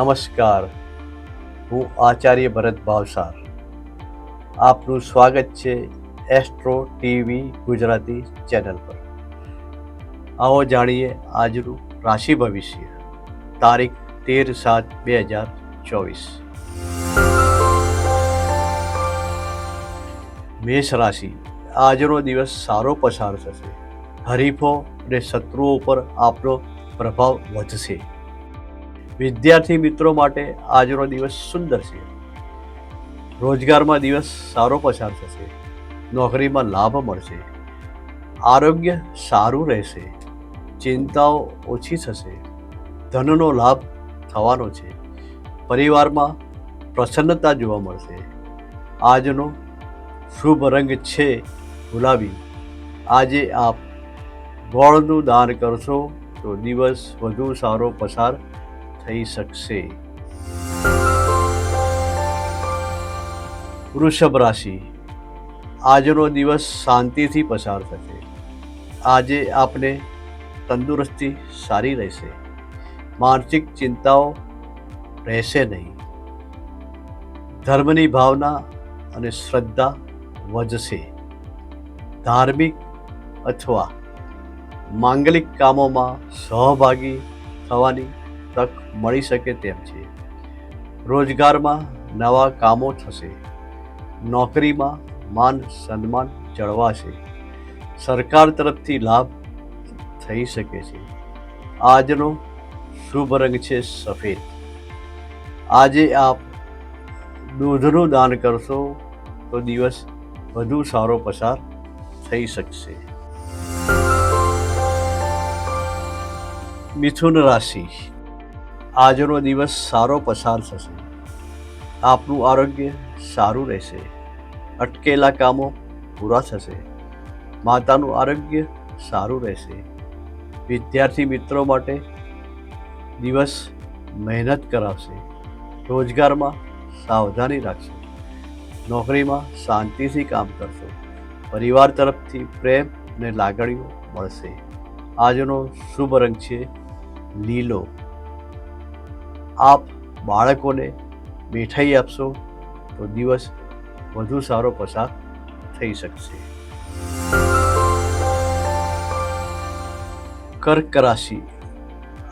નમસ્કાર. હું આચાર્ય ભરત ભાવસાર. આપનું સ્વાગત છે એસ્ટ્રો ટીવી ગુજરાતી ચેનલ પર. આવો જાણીએ આજનું રાશિ ભવિષ્ય. તારીખ તેર સાત બે હજાર ચોવીસ. મેષ રાશિ. આજનો દિવસ સારો પસાર થશે. હરીફો અને શત્રુઓ પર આપનો પ્રભાવ વધશે. વિદ્યાર્થી મિત્રો માટે આજનો દિવસ સુંદર છે. રોજગારમાં દિવસ સારો પસાર થશે. નોકરીમાં લાભ મળશે. આરોગ્ય સારું રહેશે. ચિંતાઓ ઓછી થશે. ધનનો લાભ થવાનો છે. પરિવારમાં પ્રસન્નતા જોવા મળશે. આજનો શુભ રંગ છે ગુલાબી. આજે આપ ગોળનું દાન કરશો તો દિવસ વધુ સારો પસાર થઈ શકશે. વૃષભ રાશિ. આજનો દિવસ શાંતિથી પસાર થશે. આજે આપને તંદુરસ્તી સારી રહેશે. માનસિક ચિંતાઓ રહેશે નહીં. ધર્મની ભાવના અને શ્રદ્ધા વધશે. ધાર્મિક અથવા માંગલિક કામોમાં સહભાગી થવાની તક મળી શકે તેમ છે. રોજગારમાં નવા કામો થશે. નોકરીમાં માન સન્માન જળવાશે. સરકાર તરફથી લાભ થઈ શકે છે. આજનો શુભ રંગ છે સફેદ. આજે આપ દૂધનું દાન કરશો તો દિવસ વધુ સારો પસાર થઈ શકશે. મિથુન રાશિ. આજનો દિવસ સારો પસાર થશે. આપનું આરોગ્ય સારું રહેશે. અટકેલા કામો પૂરા થશે. માતાનું આરોગ્ય સારું રહેશે. વિદ્યાર્થી મિત્રો માટે દિવસ મહેનત કરાવશે. રોજગારમાં સાવધાની રાખશે. નોકરીમાં શાંતિથી કામ કરશો. પરિવાર તરફથી પ્રેમ અને લાગણીઓ મળશે. આજનો શુભ રંગ છે લીલો. આપ બાળકોને મીઠાઈ આપશો તો દિવસ વધુ સારો પસાર થઈ શકશે. કર્ક રાશિ.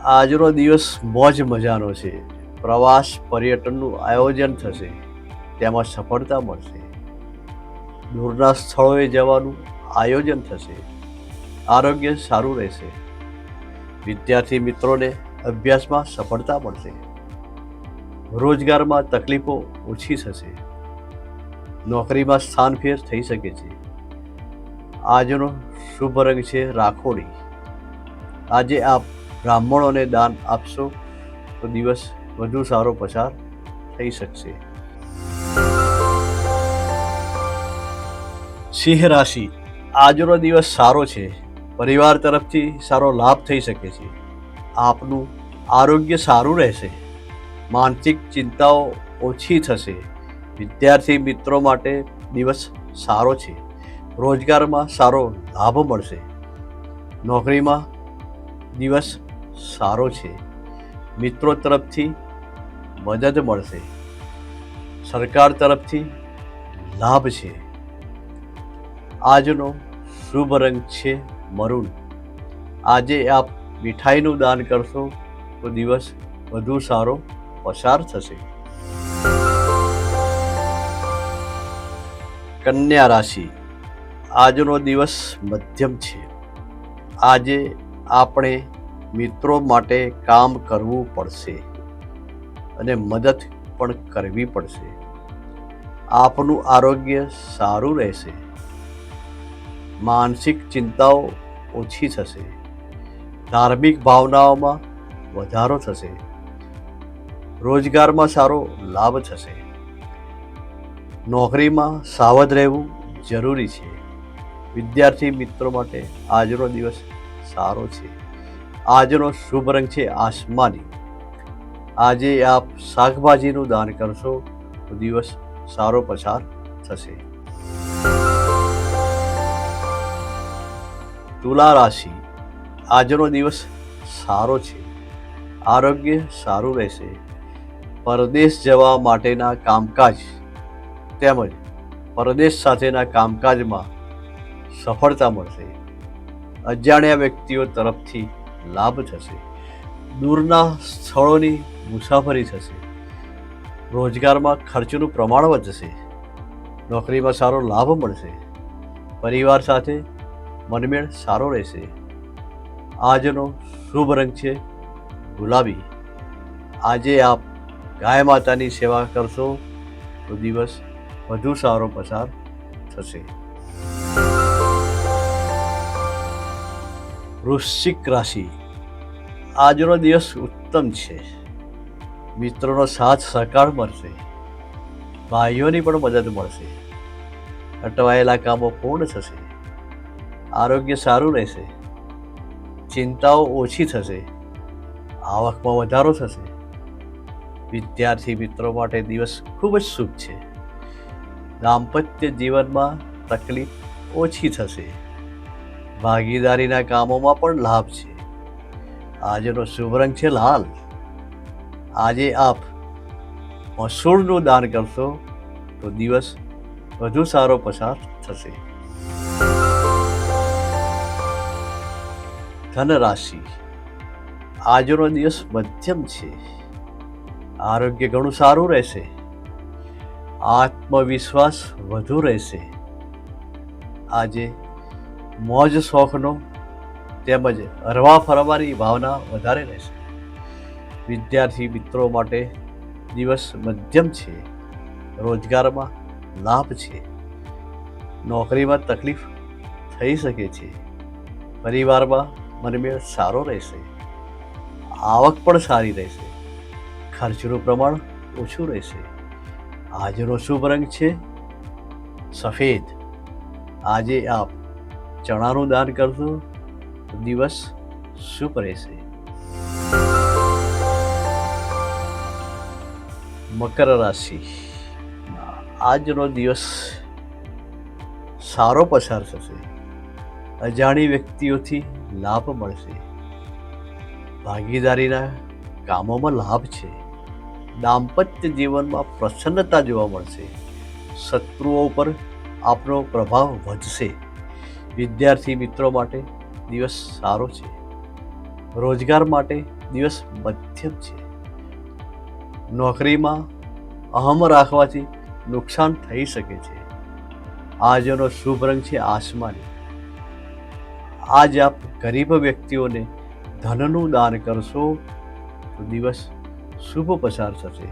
આજનો દિવસ મોજ મજાનો છે. પ્રવાસ, પર્યટનનું આયોજન થશે. તેમાં સફળતા મળશે. દૂરના સ્થળોએ જવાનું આયોજન થશે. આરોગ્ય સારું રહેશે. વિદ્યાર્થી મિત્રોને અભ્યાસમાં સફળતા મળશે. રોજગારમાં તકલીફો ઓછી થશે. નોકરીમાં સ્થાનફેર થઈ શકે છે. આજનો શુભ રંગ છે રાખોડી. આજે આપ બ્રાહ્મણોને દાન આપશો તો દિવસ વધુ સારો પસાર થઈ શકશે. સિંહ રાશિ. આજનો દિવસ સારો છે. પરિવાર તરફથી સારો લાભ થઈ શકે છે. આપનું આરોગ્ય સારું રહેશે. માનસિક ચિંતાઓ ઓછી થશે. વિદ્યાર્થી મિત્રો માટે દિવસ સારો છે. રોજગારમાં સારો લાભ મળશે. નોકરીમાં દિવસ સારો છે. મિત્રો તરફથી મદદ મળશે. સરકાર તરફથી લાભ છે. આજનો શુભ રંગ છે મરૂન. આજે આપ મીઠાઈનું દાન કરશો તો દિવસ વધુ સારો પસાર થશે. કન્યા રાશિ, આજનો દિવસ મધ્યમ છે. આજે આપણે મિત્રો માટે કામ કરવું પડશે અને મદદ પણ કરવી પડશે. આપનું આરોગ્ય સારું રહેશે. માનસિક ચિંતાઓ ઓછી થશે. ધાર્મિક ભાવનાઓમાં વધારો થશે. રોજગારમાં સારો લાભ થશે. નોકરીમાં સાવધ રહેવું જરૂરી છે. વિદ્યાર્થી મિત્રો માટે આજનો દિવસ સારો છે. આજનો શુભ રંગ છે આસમાની. આજે આપ શાકભાજીનું દાન કરશો તો દિવસ સારો પસાર થશે. તુલા રાશિ. આજનો દિવસ સારો છે. આરોગ્ય સારું રહેશે. પરદેશ જવા માટેના કામકાજ તેમજ પરદેશ સાથેના કામકાજમાં સફળતા મળશે. અજાણ્યા વ્યક્તિઓ તરફથી લાભ થશે. દૂરના સ્થળોની મુસાફરી થશે. રોજગારમાં ખર્ચનું પ્રમાણ વધશે. નોકરીમાં સારો લાભ મળશે. પરિવાર સાથે મનમેળ સારો રહેશે. આજનો શુભ રંગ છે ગુલાબી. આજે આપ ગાય માતાની સેવા કરશો તો દિવસ વધુ સારો પસાર થશે. વૃશ્ચિક રાશિ. આજનો દિવસ ઉત્તમ છે. મિત્રોનો સાથ સહકાર મળશે. ભાઈઓની પણ મદદ મળશે. અટવાયેલા કામો પૂર્ણ થશે. આરોગ્ય સારું રહેશે. ચિંતાઓ ઓછી થશે. આવકમાં વધારો થશે. વિદ્યાર્થી મિત્રો માટે દિવસ ખૂબ જ શુભ છે. દાંપત્ય જીવનમાં તકલીફ ઓછી થશે. ભાગીદારીના કામોમાં પણ લાભ છે. આજનો શુભ રંગ છે લાલ. આજે આપ મસૂરનું દાન કરશો તો દિવસ વધુ સારો પસાર થશે. ધન રાશિ આજનો દિવસ મધ્યમ છે. આરોગ્ય ઘણું સારું રહેશે. આત્મવિશ્વાસ વધુ રહેશે. આજે મોજ, શોખનો તેમજ હરવા ફરવાની ભાવના વધારે રહેશે. વિદ્યાર્થી મિત્રો માટે દિવસ મધ્યમ છે. રોજગારમાં લાભ છે. નોકરીમાં તકલીફ થઈ શકે છે. પરિવારમાં મનમેળ સારો રહેશે. આવક પણ સારી રહેશે. ખર્ચનું પ્રમાણ ઓછું રહેશે. આજનો શુભ રંગ છે સફેદ. આજે આપ ચણાનું દાન કરશો, દિવસ શુભ રહેશે. મકર રાશિ. આજનો દિવસ સારો પસાર થશે. અજાણી વ્યક્તિઓથી લાભ મળશે. ભાગીદારીના કામોમાં લાભ છે. દાંપત્ય જીવનમાં પ્રસન્નતા જોવા મળશે. શત્રુઓ પર આપનો પ્રભાવ વધશે. વિદ્યાર્થી મિત્રો માટે દિવસ સારો છે. રોજગાર માટે દિવસ મધ્યમ છે. નોકરીમાં અહમ રાખવાથી નુકસાન થઈ શકે છે. આજનો શુભ રંગ છે આસમાની. આજ આપ ગરીબ વ્યક્તિઓને ધનનું દાન કરશો તો દિવસ શુભ પસાર થશે.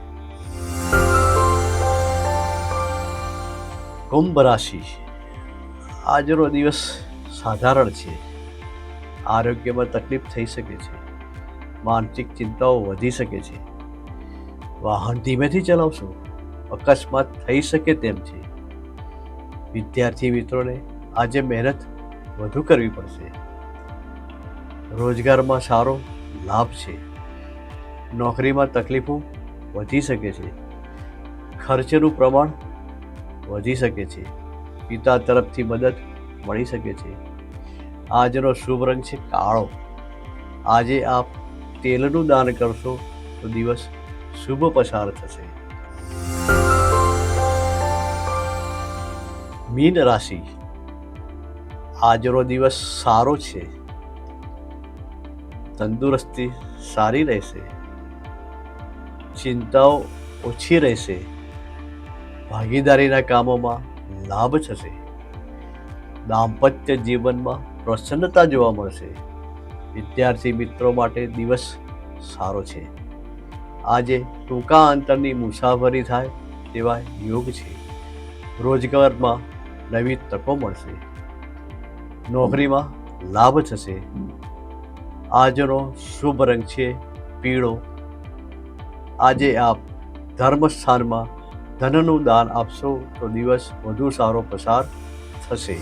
કુંભ રાશિ આજનો દિવસ સાધારણ છે. આરોગ્યમાં તકલીફ થઈ શકે છે. માનસિક ચિંતાઓ વધી શકે છે. વાહન ધીમેથી ચલાવશો. અકસ્માત થઈ શકે તેમ છે. વિદ્યાર્થી મિત્રોને આજે મહેનત વધુ કરવી પડશે. રોજગારમાં સારો લાભ છે. નોકરીમાં તકલીફો વધી શકે છે. ખર્ચનું પ્રમાણ વધી શકે છે. પિતા તરફથી મદદ મળી શકે છે. આજનો શુભ રંગ છે કાળો. આજે આપ તેલનું દાન કરશો તો દિવસ શુભ પસાર થશે. મીન રાશિ. આજનો દિવસ સારો છે. તંદુરસ્તી સારી રહેશે. ચિંતાઓ ઓછી રહેશે. ભાગીદારીના કામોમાં લાભ થશે. દાંપત્ય જીવનમાં પ્રસન્નતા જોવા મળશે. વિદ્યાર્થી મિત્રો માટે દિવસ સારો છે. આજે ટૂંકા અંતરની મુસાફરી થાય તેવા યોગ છે. રોજગારમાં નવી તકો મળશે. નોકરીમાં લાભ થશે. આજનો શુભ રંગ છે પીળો આજે આપ ધર્મસ્થાનમાં ધનનું દાન આપશો તો દિવસ વધુ સારો પસાર થશે.